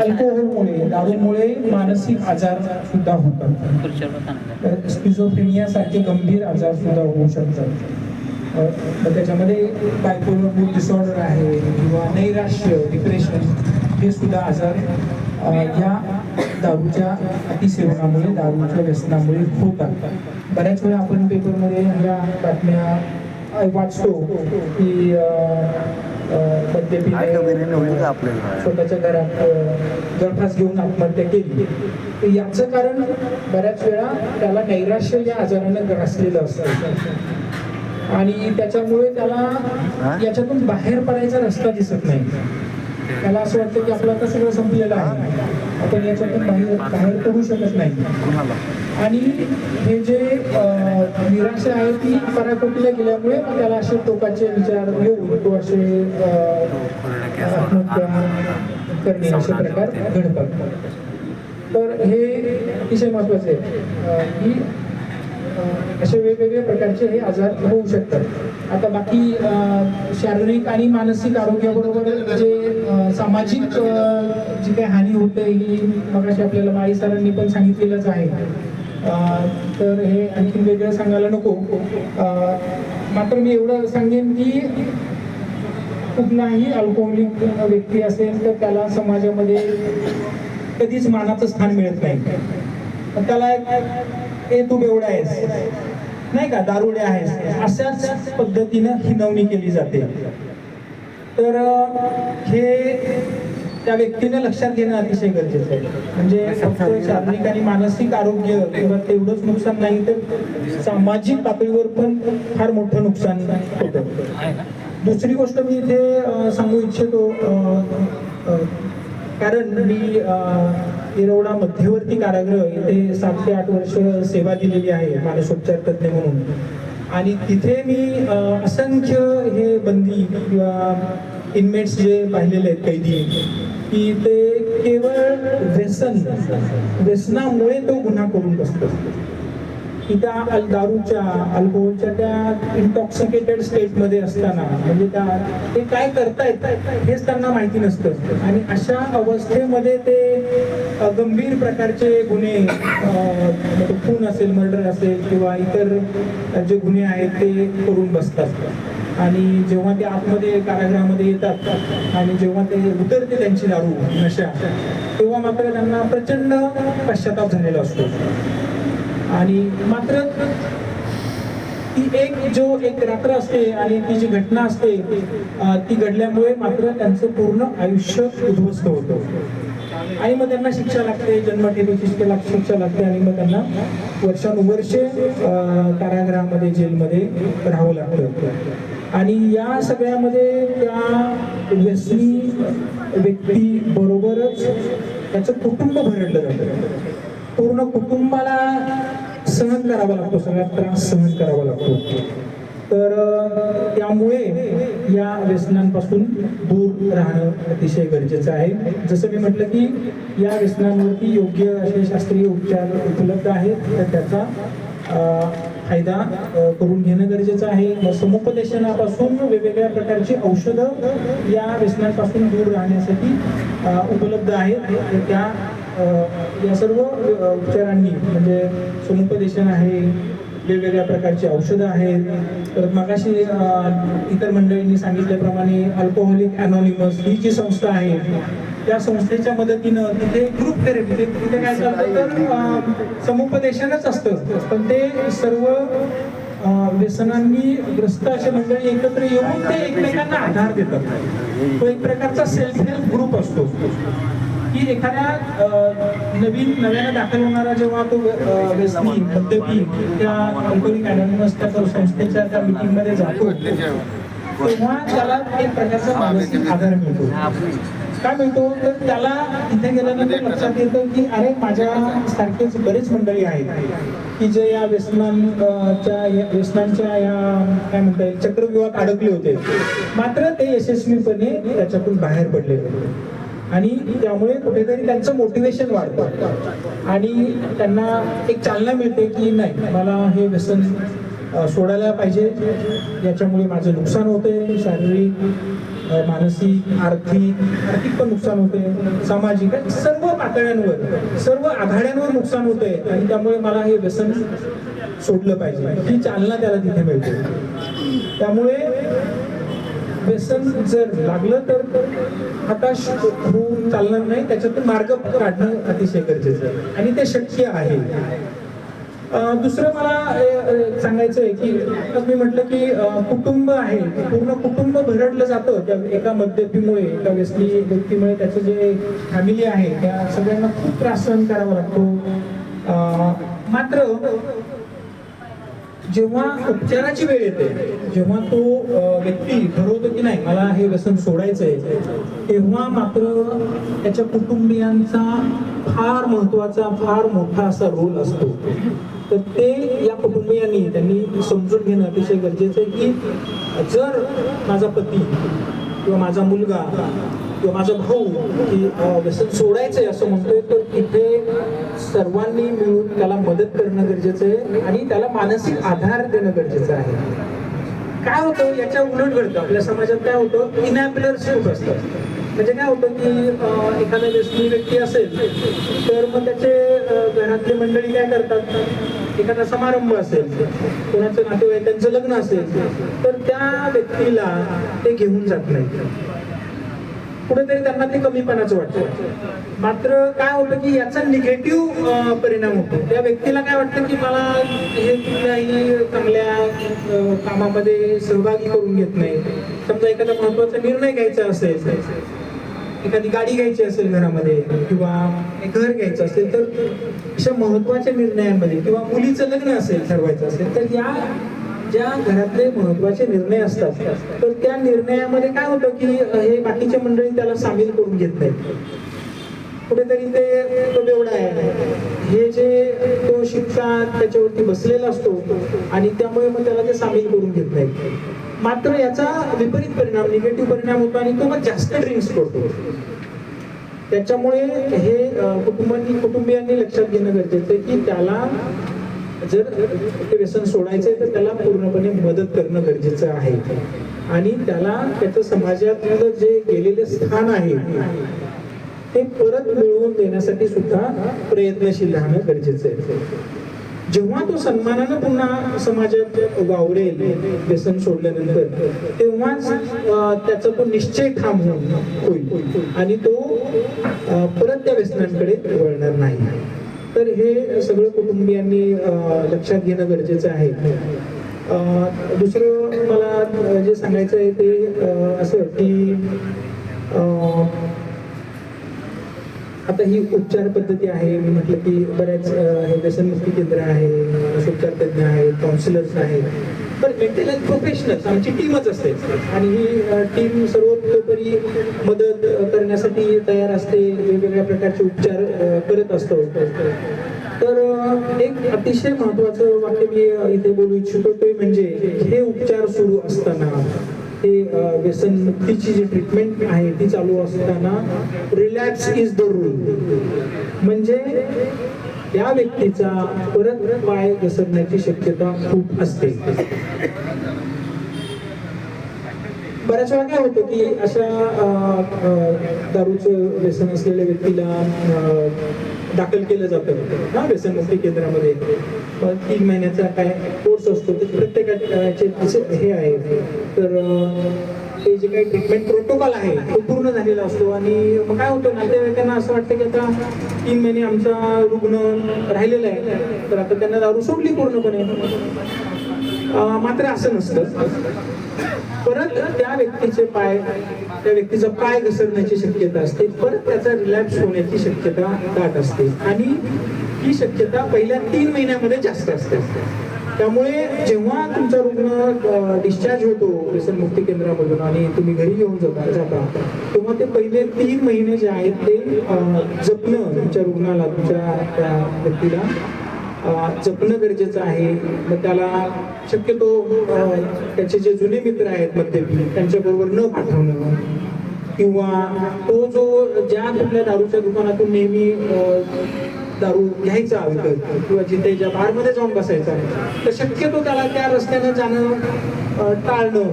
अल्कोहोलमुळे दारूमुळे मानसिक आजार सुद्धा होतात स्किझोफ्रेनिया सारखे गंभीर आजार सुद्धा होऊ शकतात. त्याच्यामध्ये बायपोलर मूड डिसऑर्डर आहे किंवा नैराश्य डिप्रेशन हे सुद्धा आजार या दारूच्या अतिसेवनामुळे दारूच्या व्यसनामुळे होतात. बऱ्याच वेळा आपण पेपरमध्ये या बातम्या वाचतो की स्वतःच्या घरात गळफास घेऊन आत्महत्या केली. तर याचं कारण बऱ्याच वेळा त्याला नैराश्य या आजारानं ग्रासलेलं असतं. आणि त्याच्यामुळे त्याला याच्यातून बाहेर पडायचा रस्ता दिसत नाही. त्याला असं वाटतं की आपलं आता सगळं संपलेलं आहे. आपण याच्यातून बाहेर बाहेर पडू शकत नाही. आणि हे जे निराशा आहे ती पराकोटीला गेल्यामुळे मग त्याला असे टोकाचे विचार येऊन तो असे करणे असे प्रकार घडतात. तर हे अतिशय महत्त्वाचे आहे की असे वेगवेगळे प्रकारचे हे आजार होऊ शकतात. आता बाकी शारीरिक आणि मानसिक आरोग्याबरोबर जे सामाजिक जी काही हानी होते ही मगाशी आपल्याला माळी सरांनी पण सांगितलेलंच आहे तर हे आणखी वेगळं सांगायला नको मात्र मी एवढं सांगेन की कुठलाही अल्कोहोलिक व्यक्ती असेल तर त्याला समाजामध्ये कधीच मानाचं स्थान मिळत नाही पण त्याला एक ए तू बेवडा आहेस नाही का दारुडे आहेस अशाच पद्धतीनं हिनवणी केली जाते. तर हे त्या व्यक्तीने लक्षात घेणं अतिशय गरजेचं आहे. म्हणजे फक्त शारीरिक आणि मानसिक आरोग्य किंवा तेवढंच नुकसान नाही तर सामाजिक पातळीवर पण फार मोठं नुकसान होतं. दुसरी गोष्ट मी इथे सांगू इच्छितो कारण मी येरवडा मध्यवर्ती कारागृह इथे सात ते आठ वर्ष सेवा दिलेली आहे मानसोपचार तज्ज्ञ म्हणून. आणि तिथे मी असंख्य हे बंदी किंवा इनमेट्स जे पाहिलेले आहेत कैदी की ते केवळ व्यसन व्यसनामुळे तो गुन्हा करून बसतो. की त्या अल- दारूच्या अल्कोहोलच्या त्या इंटॉक्सिकेटेड स्टेटमध्ये असताना म्हणजे त्या ते काय करतायत हेच त्यांना माहिती नसतं. आणि अशा अवस्थेमध्ये ते गंभीर प्रकारचे गुन्हे म्हणजे खून असेल मर्डर असेल किंवा इतर जे गुन्हे आहेत ते करून बसतात. आणि जेव्हा ते आतमध्ये कारागृहामध्ये येतात आणि जेव्हा ते उतरते त्यांची दारू नशा तेव्हा मात्र त्यांना प्रचंड पश्चाताप झालेला असतो. आणि मात्र ती एक जो एक रात्र असते आणि ती जी घटना असते ती घडल्यामुळे मात्र त्यांचं पूर्ण आयुष्य उद्ध्वस्त होतं. आणि मग त्यांना शिक्षा लागते जन्मठेपेची शिक्षा शिक्षा लागते आणि मग त्यांना वर्षानुवर्षे कारागृहामध्ये जेलमध्ये राहावं लागतं. आणि या सगळ्यामध्ये त्या व्यसनी व्यक्ती बरोबरच त्याचं कुटुंब भरडलं जातं. पूर्ण कुटुंबाला सहन करावा लागतो सगळ्यात त्रास सहन करावा लागतो. तर त्यामुळे या व्यसनांपासून दूर राहणं अतिशय गरजेचं आहे. जसं मी म्हटलं की या व्यसनांवरती योग्य असे शास्त्रीय उपचार उपलब्ध आहेत तर त्याचा फायदा करून घेणं गरजेचं आहे. समुपदेशनापासून वेगवेगळ्या प्रकारची औषधं या व्यसनांपासून दूर राहण्यासाठी उपलब्ध आहेत. त्या या सर्व उपचारांनी म्हणजे समुपदेशन आहे वेगवेगळ्या प्रकारची औषधं आहेत. तर मगाशी इतर मंडळींनी सांगितल्याप्रमाणे अल्कोहोलिक अनॉनिमस ही जी संस्था आहे त्या संस्थेच्या मदतीनं तिथे ग्रुप थेरपी तिथे काय चालतं तर समुपदेशनच असतं. पण ते सर्व व्यसनांनी ग्रस्त असे मंडळी एकत्र येऊन ते एकमेकांना आधार देतात. तो एक प्रकारचा सेल्फ हेल्प ग्रुप असतो. की एखाद्या नवीन नव्यानं दाखल होणारा जेव्हा तो व्यक्ती व्यसनी त्या अल्कोहोलिक अनॉनिमस त्या संस्थेच्या त्या मीटिंगमध्ये जातो तेव्हा त्याला एक प्रकारचा मानसिक आधार मिळतो. काय मिळतो? तर त्याला तिथे गेल्यानंतर लक्षात येतं की अरे माझ्या सारखेच बरेच मंडळी आहेत की जे या व्यसनांच्या या व्यसनांच्या या काय म्हणता येईल चक्रव्यूहात अडकले होते. मात्र ते यशस्वीपणे त्याच्यातून बाहेर पडले. होते आणि त्यामुळे कुठेतरी त्यांचं मोटिवेशन वाढतं. आणि त्यांना एक चालना मिळते की नाही मला हे व्यसन सोडायला पाहिजे. याच्यामुळे माझं नुकसान होते शारीरिक मानसिक आर्थिक आर्थिक पण नुकसान होते. सामाजिक सर्व पातळ्यांवर सर्व आघाड्यांवर नुकसान होते. आणि त्यामुळे मला हे व्यसन सोडलं पाहिजे. ही चालना त्याला तिथे मिळते. त्यामुळे व्यसन जर लागलं तर हताश होऊन चालणार नाही. त्याच्यातून मार्ग काढणं अतिशय गरजेचं आहे. आणि ते शक्य आहे. दुसरं मला सांगायचं आहे की मी म्हटलं की कुटुंब आहे. पूर्ण कुटुंब भरडलं जातं त्या एका मद्यपीमुळे एका व्यसनी व्यक्तीमुळे त्याचं जे फॅमिली आहे त्या सगळ्यांना खूप त्रास सहन करावा लागतो. मात्र जेव्हा उपचाराची वेळ येते जेव्हा तो व्यक्ती ठरवतो की नाही मला हे व्यसन सोडायचंय तेव्हा मात्र त्याच्या कुटुंबियांचा फार महत्त्वाचा फार मोठा असा रोल असतो. तर ते या कुटुंबियांनी त्यांनी समजून घेणं अतिशय गरजेचं आहे की जर माझा पती किंवा माझा मुलगा किंवा माझा भाऊ की व्यसन व्यसन सोडायचंय असं म्हणतोय तर तिथे सर्वांनी मिळून त्याला मदत करणं गरजेचं आहे आणि त्याला मानसिक आधार देणं गरजेचं आहे. काय होतं? याच्या उलट घडतं. आपल्या समाजात काय होतं? इनॅबलर्स खूप असतात म्हणजे काय होतं की एखादा व्यसनी व्यक्ती असेल तर मग त्याचे घरातली मंडळी काय करतात? एखादा समारंभ असेल कोणाचं नातेवाईकांचं लग्न असेल तर त्या व्यक्तीला ते घेऊन जात नाही कुठेतरी त्यांना ते कमीपणाचं वाटतं. मात्र काय होतं की याचा निगेटिव्ह परिणाम होतो. त्या व्यक्तीला काय वाटतं की मला हे कुठल्याही चांगल्या कामामध्ये सहभागी करून घेत नाही. समजा एखादा महत्त्वाचा निर्णय घ्यायचा असेल एखादी गाडी घ्यायची असेल घरामध्ये किंवा घर घ्यायचं असेल तर अशा महत्त्वाच्या निर्णयांमध्ये किंवा मुलीचं लग्न असेल ठरवायचं असेल तर या ज्या घरातले महत्त्वाचे निर्णय असतात तर त्या निर्णयामध्ये काय होतं की हे बाकीच्या मंडळी त्याला सामील करून घेत नाहीत. कुठेतरी ते तो बेवडा आहे. हे जे तो शिक्षा त्याच्यावरती बसलेला असतो आणि त्यामुळे मग त्याला ते सामील करून घेत नाही मात्र याचा विपरीत परिणाम निगेटिव्ह परिणाम होतो आणि तो मग जास्त ड्रिंक्स करतो. त्याच्यामुळे हे कुटुंबांनी कुटुंबियांनी लक्षात घेणं गरजेचं आहे की त्याला जर ते व्यसन सोडायचंय तर त्याला पूर्णपणे मदत करणं गरजेचं आहे. आणि त्याला त्याचं समाजातलं जे गेलेले स्थान आहे ते परत मिळवून देण्यासाठी सुद्धा प्रयत्नशील राहणं गरजेचं आहे. जेव्हा तो सन्मानानं पुन्हा समाजात वावरेल व्यसन सोडल्यानंतर तेव्हाच अं, त्याचा तो निश्चय ठाम होईल. आणि तो परत त्या व्यसनांकडे वळणार नाही. तर हे सगळं कुटुंबियांनी लक्षात घेणं गरजेचं आहे. दुसरं मला जे सांगायचं आहे ते असं की आता ही उपचार पद्धती आहे. मी म्हटलं की बऱ्याच हे व्यसनमुक्ती केंद्र आहे उपचार तज्ञ आहेत काउन्सिलर्स आहेत. तर मेंटल हेल्थ प्रोफेशनल्स आमची टीमच असते. आणि ही टीम सर्वतोपरी मदत करण्यासाठी तयार असते वेगवेगळ्या प्रकारचे उपचार करत असतो. तर एक अतिशय महत्वाचं वाक्य मी इथे बोलू इच्छितो ते म्हणजे हे उपचार सुरू असताना हे व्यसन मुक्तीची जी ट्रीटमेंट आहे ती चालू असताना रिलॅक्स इज द रूल म्हणजे त्या व्यक्तीचा परत पाय घसरण्याची शक्यता खूप असते. बऱ्याच वेळा काय होतं की अशा दारूचं व्यसन असलेल्या व्यक्तीला अं, दाखल केलं जातं. ना व्यसनमुक्ती केंद्रामध्ये. मग तीन महिन्याचा काय कोर्स असतो ते प्रत्येकाचे हे आहे. तर ते जे काही ट्रीटमेंट प्रोटोकॉल आहे तो पूर्ण झालेला असतो. आणि मग काय होतं नातेवाईकांना असं वाटतं की आता तीन महिने आमचा रुग्ण राहिलेला आहे. तर आता त्यांना दारू सोडली पूर्णपणे. मात्र असं नसतं. परत त्या व्यक्तीचे पाय त्या व्यक्तीचा पाय घसरण्याची शक्यता असते. परत त्याचा रिलॅक्स होण्याची शक्यता दाट असते. आणि ही शक्यता पहिल्या तीन महिन्यामध्ये जास्त असते. त्यामुळे जेव्हा तुमचा रुग्ण डिस्चार्ज होतो व्यसनमुक्ती केंद्रामधून आणि तुम्ही घरी घेऊन जाता जाता तेव्हा ते पहिले तीन महिने जे आहेत ते जपणं तुमच्या रुग्णाला तुमच्या त्या व्यक्तीला जपणं गरजेचं आहे. मग त्याला शक्यतो त्याचे जे जुने मित्र आहेत मद्यपी त्यांच्याबरोबर न पाठवणं किंवा तो जो ज्या कुठल्या दारूच्या दुकानातून नेहमी दारू घ्यायचा विकत किंवा जिथे ज्या बारमध्ये जाऊन बसायचा. तर शक्यतो त्याला त्या रस्त्यानं जाणं टाळणं.